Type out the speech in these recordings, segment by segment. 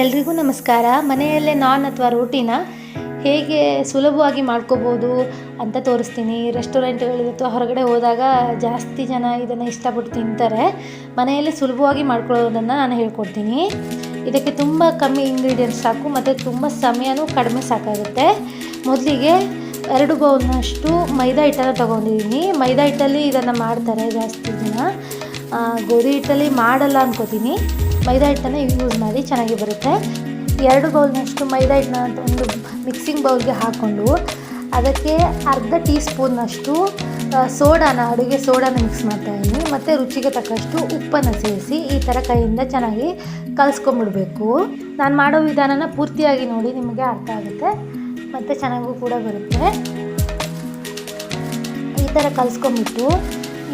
ಎಲ್ರಿಗೂ ನಮಸ್ಕಾರ. ಮನೆಯಲ್ಲೇ ನಾನ್ ಅಥವಾ ರೋಟಿನ ಹೇಗೆ ಸುಲಭವಾಗಿ ಮಾಡ್ಕೋಬೋದು ಅಂತ ತೋರಿಸ್ತೀನಿ. ರೆಸ್ಟೋರೆಂಟ್ಗಳಲ್ಲಿ ಅಥವಾ ಹೊರಗಡೆ ಹೋದಾಗ ಜಾಸ್ತಿ ಜನ ಇದನ್ನು ಇಷ್ಟಪಟ್ಟು ತಿಂತಾರೆ. ಮನೆಯಲ್ಲಿ ಸುಲಭವಾಗಿ ಮಾಡ್ಕೊಳ್ಳೋದನ್ನು ನಾನು ಹೇಳ್ಕೊಡ್ತೀನಿ. ಇದಕ್ಕೆ ತುಂಬ ಕಮ್ಮಿ ಇಂಗ್ರೀಡಿಯೆಂಟ್ಸ್ ಸಾಕು, ಮತ್ತು ತುಂಬ ಸಮಯನೂ ಕಡಿಮೆ ಸಾಕಾಗುತ್ತೆ. ಮೊದಲಿಗೆ ಎರಡು ಬೌಲ್ನಷ್ಟು ಮೈದಾ ಹಿಟ್ಟನ್ನು ತೊಗೊಂಡಿದ್ದೀನಿ. ಮೈದಾ ಹಿಟ್ಟಲ್ಲಿ ಇದನ್ನು ಮಾಡ್ತಾರೆ ಜಾಸ್ತಿ ಜನ. ಗೋಧಿ ಹಿಟ್ಟಲ್ಲಿ ಮಾಡಲ್ಲ ಅನ್ಕೋತೀನಿ. ಮೈದಾ ಹಿಟ್ಟನ್ನು ಯೂಸ್ ಮಾಡಿ ಚೆನ್ನಾಗಿ ಬರುತ್ತೆ. ಎರಡು ಬೌಲ್ನಷ್ಟು ಮೈದಾ ಹಿಟ್ಟನ್ನ ಒಂದು ಮಿಕ್ಸಿಂಗ್ ಬೌಲ್ಗೆ ಹಾಕ್ಕೊಂಡು ಅದಕ್ಕೆ ಅರ್ಧ ಟೀ ಸ್ಪೂನ್ನಷ್ಟು ಸೋಡಾನ, ಅಡುಗೆ ಸೋಡಾನ ಮಿಕ್ಸ್ ಮಾಡ್ತಾಯಿದ್ದೀನಿ ಮತ್ತು ರುಚಿಗೆ ತಕ್ಕಷ್ಟು ಉಪ್ಪನ್ನು ಸೇರಿಸಿ ಈ ಥರ ಕೈಯಿಂದ ಚೆನ್ನಾಗಿ ಕಲಿಸ್ಕೊಂಬಿಡ್ಬೇಕು ನಾನು ಮಾಡೋ ವಿಧಾನನ ಪೂರ್ತಿಯಾಗಿ ನೋಡಿ ನಿಮಗೆ ಅರ್ಥ ಆಗುತ್ತೆ. ಮತ್ತು ಚೆನ್ನಾಗೂ ಕೂಡ ಬರುತ್ತೆ. ಈ ಥರ ಕಲಿಸ್ಕೊಂಬಿಟ್ಟು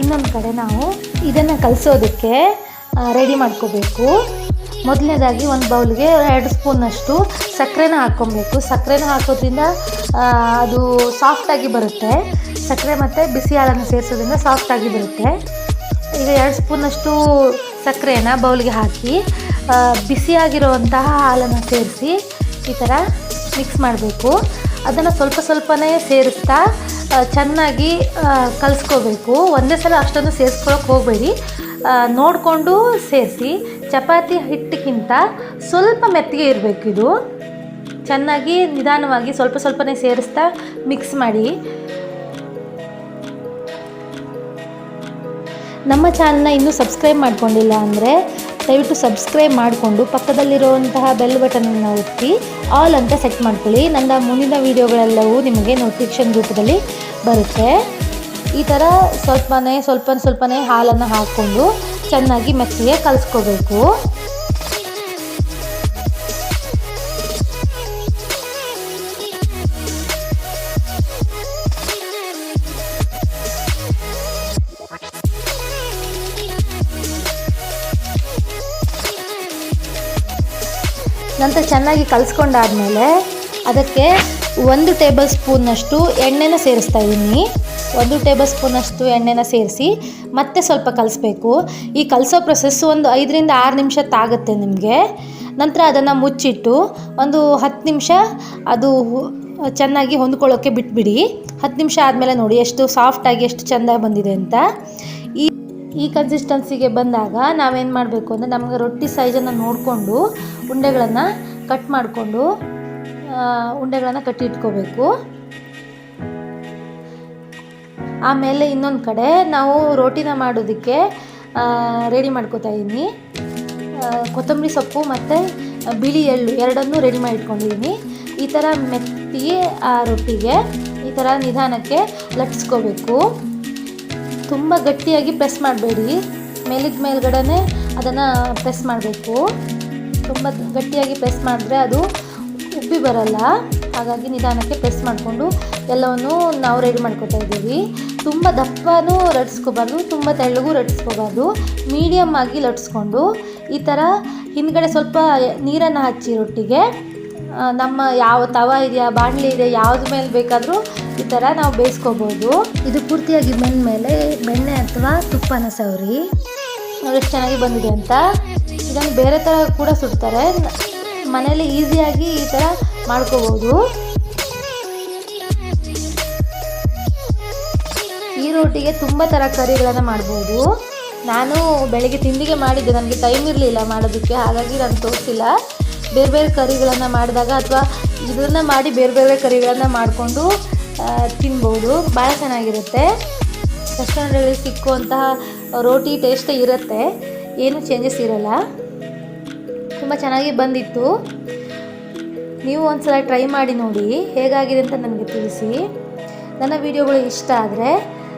ಇನ್ನೊಂದು ಕಡೆ ನಾವು ಇದನ್ನು ಕಲಿಸೋದಕ್ಕೆ ರೆಡಿ ಮಾಡ್ಕೋಬೇಕು. ಮೊದಲನೇದಾಗಿ ಒಂದು ಬೌಲ್ಗೆ ಎರಡು ಸ್ಪೂನಷ್ಟು ಸಕ್ಕರೆನ ಹಾಕ್ಕೊಬೇಕು. ಸಕ್ಕರೆನ ಹಾಕೋದ್ರಿಂದ ಅದು ಸಾಫ್ಟಾಗಿ ಬರುತ್ತೆ. ಸಕ್ಕರೆ ಮತ್ತು ಬಿಸಿ ಹಾಲನ್ನು ಸೇರಿಸೋದ್ರಿಂದ ಸಾಫ್ಟಾಗಿ ಬರುತ್ತೆ. ಈಗ ಎರಡು ಸ್ಪೂನಷ್ಟು ಸಕ್ಕರೆನ ಬೌಲ್ಗೆ ಹಾಕಿ ಬಿಸಿಯಾಗಿರುವಂತಹ ಹಾಲನ್ನು ಸೇರಿಸಿ ಈ ಥರ ಮಿಕ್ಸ್ ಮಾಡಬೇಕು. ಅದನ್ನು ಸ್ವಲ್ಪ ಸ್ವಲ್ಪನೇ ಸೇರಿಸ್ತಾ ಚೆನ್ನಾಗಿ ಕಲಿಸ್ಕೋಬೇಕು. ಒಂದೇ ಸಲ ಅಷ್ಟೊಂದು ಸೇರಿಸ್ಕೊಳಕ್ಕೆ ಹೋಗಬೇಡಿ. ನೋಡಿಕೊಂಡು ಸೇರಿಸಿ ಚಪಾತಿ ಹಿಟ್ಟಿಗಿಂತ ಸ್ವಲ್ಪ ಮೆತ್ತಗೆ ಇರಬೇಕು ಇದು. ಚೆನ್ನಾಗಿ ನಿಧಾನವಾಗಿ ಸ್ವಲ್ಪ ಸ್ವಲ್ಪನೇ ಸೇರಿಸ್ತಾ ಮಿಕ್ಸ್ ಮಾಡಿ. ನಮ್ಮ ಚಾನಲ್ನ ಇನ್ನೂ ಸಬ್ಸ್ಕ್ರೈಬ್ ಮಾಡ್ಕೊಂಡಿಲ್ಲ ಅಂದರೆ ದಯವಿಟ್ಟು ಸಬ್ಸ್ಕ್ರೈಬ್ ಮಾಡಿಕೊಂಡು ಪಕ್ಕದಲ್ಲಿರುವಂತಹ ಬೆಲ್ ಬಟನನ್ನು ಒತ್ತಿ ಆಲ್ ಅಂತ ಸೆಟ್ ಮಾಡ್ಕೊಳ್ಳಿ. ನನ್ನ ಮುಂದಿನ ವೀಡಿಯೋಗಳೆಲ್ಲವೂ ನಿಮಗೆ ನೋಟಿಫಿಕೇಷನ್ ರೂಪದಲ್ಲಿ ಬರುತ್ತೆ. ಈ ಥರ ಸ್ವಲ್ಪನೇ ಸ್ವಲ್ಪ ಸ್ವಲ್ಪನೇ ಹಾಲನ್ನು ಹಾಕ್ಕೊಂಡು ಚೆನ್ನಾಗಿ ಮೆಚ್ಚಗೆ ಕಲಿಸ್ಕೋಬೇಕು. ನಂತರ ಚೆನ್ನಾಗಿ ಕಲಿಸ್ಕೊಂಡಾದ್ಮೇಲೆ ಅದಕ್ಕೆ ಒಂದು ಟೇಬಲ್ ಸ್ಪೂನ್ನಷ್ಟು ಎಣ್ಣೆನ ಸೇರಿಸ್ತಾ ಇದ್ದೀನಿ. ಒಂದು ಟೇಬಲ್ ಸ್ಪೂನಷ್ಟು ಎಣ್ಣೆನ ಸೇರಿಸಿ ಮತ್ತೆ ಸ್ವಲ್ಪ ಕಲಿಸ್ಬೇಕು. ಈ ಕಲಿಸೋ ಪ್ರೊಸೆಸ್ಸು ಒಂದು ಐದರಿಂದ ಆರು ನಿಮಿಷ ತಾಗುತ್ತೆ ನಿಮಗೆ. ನಂತರ ಅದನ್ನು ಮುಚ್ಚಿಟ್ಟು ಒಂದು ಹತ್ತು ನಿಮಿಷ ಅದು ಚೆನ್ನಾಗಿ ಹೊಂದ್ಕೊಳ್ಳೋಕ್ಕೆ ಬಿಟ್ಬಿಡಿ. ಹತ್ತು ನಿಮಿಷ ಆದಮೇಲೆ ನೋಡಿ ಎಷ್ಟು ಸಾಫ್ಟಾಗಿ ಎಷ್ಟು ಚೆಂದ ಬಂದಿದೆ ಅಂತ. ಈ ಈ ಕನ್ಸಿಸ್ಟೆನ್ಸಿಗೆ ಬಂದಾಗ ನಾವೇನು ಮಾಡಬೇಕು ಅಂದರೆ ನಮಗೆ ರೊಟ್ಟಿ ಸೈಜನ್ನು ನೋಡಿಕೊಂಡು ಉಂಡೆಗಳನ್ನು ಕಟ್ ಮಾಡಿಕೊಂಡು ಉಂಡೆಗಳನ್ನು ಕಟ್ಟಿ ಇಟ್ಕೋಬೇಕು. ಆಮೇಲೆ ಇನ್ನೊಂದು ಕಡೆ ನಾವು ರೋಟಿನ ಮಾಡೋದಕ್ಕೆ ರೆಡಿ ಮಾಡ್ಕೋತಾ ಇದ್ದೀನಿ ಕೊತ್ತಂಬರಿ ಸೊಪ್ಪು ಮತ್ತು ಬಿಳಿ ಎಳ್ಳು ಎರಡನ್ನೂ ರೆಡಿ ಮಾಡಿ ಇಟ್ಕೊಂಡಿದ್ದೀನಿ ಈ ಥರ ಮೆತ್ತಿ ಆ ರೊಟ್ಟಿಗೆ ಈ ಥರ ನಿಧಾನಕ್ಕೆ ಲಟ್ಸ್ಕೋಬೇಕು. ತುಂಬ ಗಟ್ಟಿಯಾಗಿ ಪ್ರೆಸ್ ಮಾಡಬೇಡಿ. ಮೇಲಿದ ಮೇಲ್ಗಡೆ ಅದನ್ನು ಪ್ರೆಸ್ ಮಾಡಬೇಕು. ತುಂಬ ಗಟ್ಟಿಯಾಗಿ ಪ್ರೆಸ್ ಮಾಡಿದ್ರೆ ಅದು ಉಬ್ಬಿ ಬರಲ್ಲ. ಹಾಗಾಗಿ ನಿಧಾನಕ್ಕೆ ಪ್ರೆಸ್ ಮಾಡಿಕೊಂಡು ಎಲ್ಲವನ್ನು ನಾವು ರೆಡಿ ಮಾಡ್ಕೊತಾ ಇದ್ದೀವಿ. ತುಂಬ ದಪ್ಪನೂ ಲಟ್ಸ್ಕೋಬಾರ್ದು ತುಂಬ ತೆಳ್ಳಗೂ ಲಟ್ಸ್ಕೋಬಾರ್ದು ಮೀಡಿಯಮ್ ಆಗಿ ಲಟ್ಸ್ಕೊಂಡು ಈ ಥರ ಹಿಂದ್ಗಡೆ ಸ್ವಲ್ಪ ನೀರನ್ನು ಹಚ್ಚಿ ರೊಟ್ಟಿಗೆ. ನಮ್ಮ ಯಾವ ತವ ಇದೆಯಾ ಬಾಣಲಿ ಇದೆ ಯಾವ್ದು ಮೇಲೆ ಬೇಕಾದರೂ ಈ ಥರ ನಾವು ಬೇಯಿಸ್ಕೋಬೋದು. ಇದು ಪೂರ್ತಿಯಾಗಿ ಮೇಲೆ ಬೆಣ್ಣೆ ಅಥವಾ ತುಪ್ಪನ ಸವರಿ. ಎಷ್ಟು ಚೆನ್ನಾಗಿ ಬಂದಿದೆ ಅಂತ. ಇದನ್ನು ಬೇರೆ ಥರ ಕೂಡ ಸುಡ್ತಾರೆ. ಮನೇಲಿ ಈಸಿಯಾಗಿ ಈ ಥರ ಮಾಡ್ಕೋಬೋದು. ಈ ರೋಟಿಗೆ ತುಂಬ ತರಕಾರಿಗಳನ್ನು ಮಾಡ್ಬೋದು. ನಾನು ಬೆಳಗ್ಗೆ ತಿಂಡಿಗೆ ಮಾಡಿದ್ದೆ, ನನಗೆ ಟೈಮ್ ಇರಲಿಲ್ಲ ಮಾಡೋದಕ್ಕೆ, ಹಾಗಾಗಿ ನಾನು ತೋರಿಸಿಲ್ಲ. ಬೇರೆ ಬೇರೆ ಕರಿಗಳನ್ನು ಮಾಡಿದಾಗ ಅಥವಾ ಇದನ್ನು ಮಾಡಿ ಬೇರೆ ಬೇರೆ ಕರಿಗಳನ್ನು ಮಾಡಿಕೊಂಡು ತಿನ್ಬೋದು. ಭಾಳ ಚೆನ್ನಾಗಿರುತ್ತೆ. ರೆಸ್ಟೋರೆಂಟಲ್ಲಿ ಸಿಕ್ಕುವಂತಹ ರೋಟಿ ಟೇಸ್ಟೇ ಇರುತ್ತೆ. ಏನು ಚೇಂಜಸ್ ಇರಲ್ಲ. ತುಂಬ ಚೆನ್ನಾಗಿ ಬಂದಿತ್ತು. ನೀವು ಒಂದ್ಸಲ ಟ್ರೈ ಮಾಡಿ ನೋಡಿ, ಹೇಗಾಗಿದೆ ಅಂತ ನನಗೆ ತಿಳಿಸಿ. ನನ್ನ ವೀಡಿಯೋಗಳು ಇಷ್ಟ ಆದರೆ